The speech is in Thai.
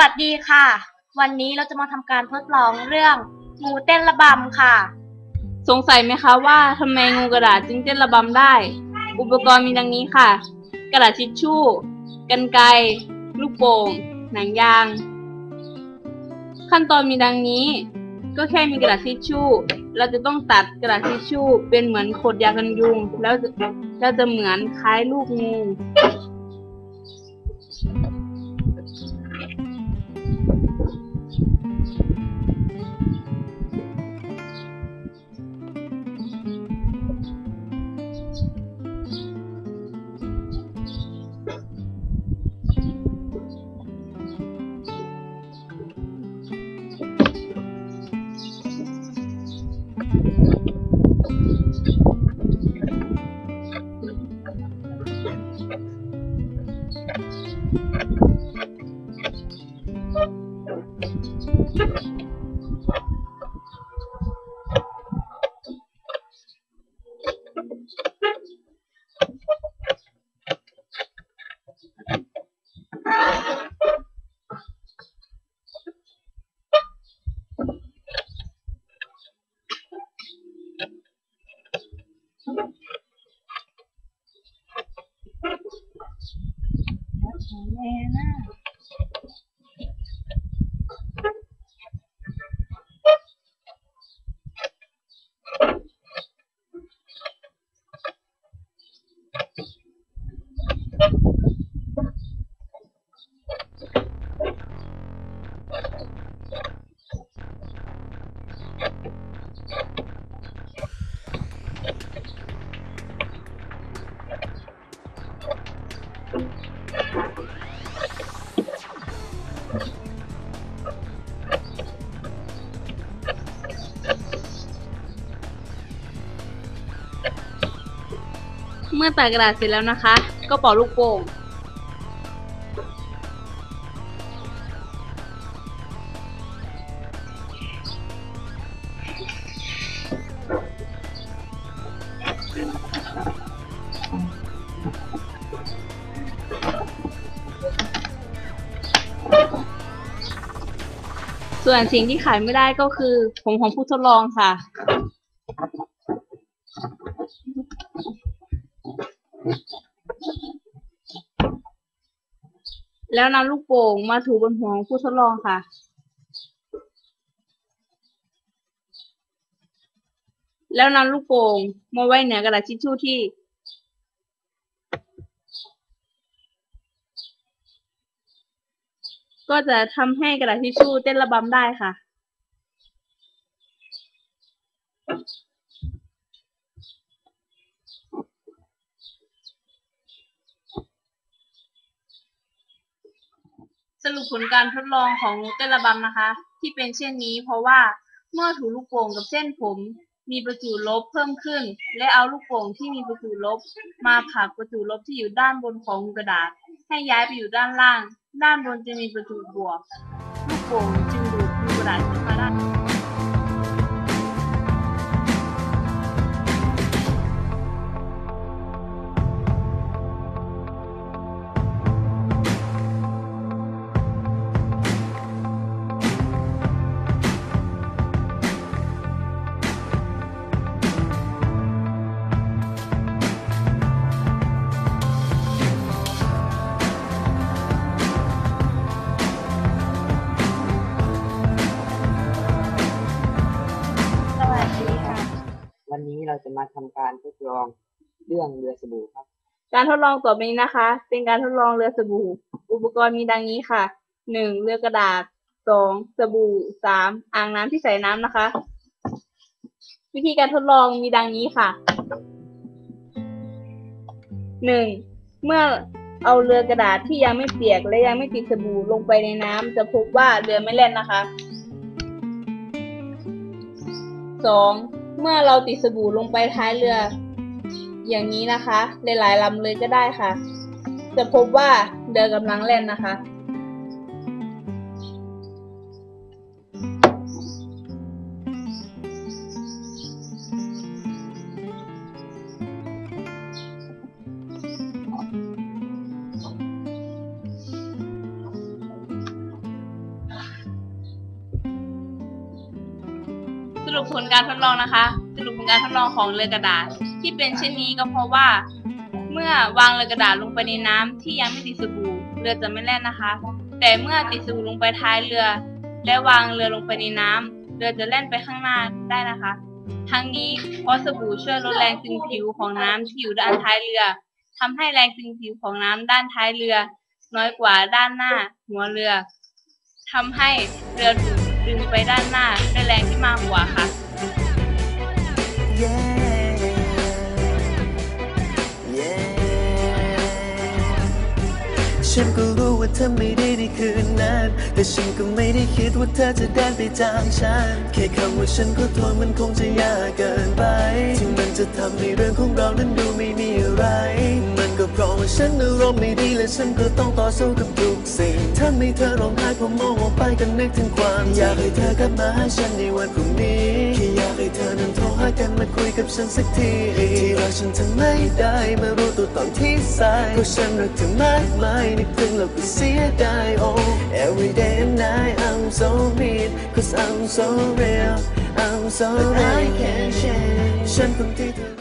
วัสดีค่ะ วันนี้เราจะมาทำการทดลองเรื่องงูเต้นระบำค่ะ สงสัยไหมคะว่าทำไมงูกระดาษจึงเต้นระบำได้ อุปกรณ์มีดังนี้ค่ะ กระดาษทิชชู่กันไกรลูกโป่งหนังยาง ขั้นตอนมีดังนี้ ก็แค่มีกระดาษทิชชู่ เราจะต้องตัดกระดาษทิชชู่ เป็นเหมือนขดยากันยุง แล้วจะจะเหมือนคล้ายลูกงู 好热呀那 เมื่อตัดกระดาษเสร็จแล้วนะคะ ก็เป่าลูกโป่งส่วนสิ่งที่ขายไม่ได้ก็คือผงของผู้ทดลองค่ะ แล้วนำลูกโป่งมาถูบนหัวของผู้ทดลองค่ะ แล้วนำลูกโป่งมาไว้เหนือกระดาษทิชชู่ที่ ก็จะทำให้กระดาษทิชชู่เต้นระบำได้ค่ะ สรุปผลการทดลองของงูเต้นระบำนะคะ ที่เป็นเช่นนี้ เพราะว่าเมื่อถูลูกโป่งกับเส้นผม มีประจุลบเพิ่มขึ้น และเอาลูกโป่งที่มีประจุลบ มาผักประจุลบที่อยู่ด้านบนของกระดาษ ให้ย้ายไปอยู่ด้านล่าง ด้านบนจะมีประจุบวก ลูกโป่งจึงดูดกระดาษขึ้นมาได้ จะมาทำการทดลองเรื่องเรือสบู่ครับ การทดลองต่อไปนี้นะคะ เป็นการทดลองเรือสบู่ อุปกรณ์มีดังนี้ค่ะหนึ่งเรือกระดาษสองสบู่สามอ่างน้ำที่ใส่น้ำนะคะ วิธีการทดลองมีดังนี้ค่ะหนึ่งเมื่อเอาเรือกระดาษที่ยังไม่เปียกและยังไม่ติดสบู่ลงไปในน้ำจะพบว่าเรือไม่แล่นนะคะสอง เมื่อเราติดสบู่ลงไปท้ายเรือ อย่างนี้นะคะ หลายๆลำเลยก็ได้ค่ะ จะพบว่าเรือกำลังแล่นนะคะ รุปผลการทดลองนะคะ สรุปผลการทดลองของเรือกระดาษ ที่เป็นเช่นนี้ก็เพราะว่า เมื่อวางเรือกระดาษลงไปในน้ำที่ยังไม่ติดสบู่เรือจะไม่แล่นนะคะ แต่เมื่อติดสบู่ลงไปท้ายเรือ และวางเรือลงไปในน้ำเรือจะแล่นไปข้างหน้าได้นะคะ ทั้งนี้เพราะสบู่ช่วยลดแรงตึงผิวของน้ำที่อยู่ด้านท้ายเรือทำให้แรงตึงผิวของน้ำด้านท้ายเรือ น้อยกว่าด้านหน้าหัวเรือทำให้เรือถูก ดึงไปด้านหน้าด้วยแรงที่มากกว่าค่ะ ฉันก็รู้ว่าเธอไม่ได้ในคืนนั้น แต่ฉันก็ไม่ได้คิดว่าเธอจะเดินไปจากฉัน แค่คำว่าฉันก็ทนมันคงจะยากเกินไป ที่มันจะทำให้เรื่องของเรานั้นดูไม่มีอะไร มันก็เพราะว่าฉันอารมณ์ไม่ดีและฉันก็ต้องต่อสู้กับทุกสิ่งทำให้เธอร้องไห้พอมองออกไปก็นึกถึงความจริงอยากให้เธอกลับมาหาฉันในวันพรุ่งนี้แค่อยากให้เธอนั้นโทรหากันมาคุยกับฉันสักทีที่รักฉันจะไม่ได้มารู้ตัว อนที่สายเพราะฉันรักเธอมากมายนึกถึงแล้วก็เสียดาย oh every day and night I'm so mean cause I'm so real I'm so real I can't change ฉันคนที่เธอ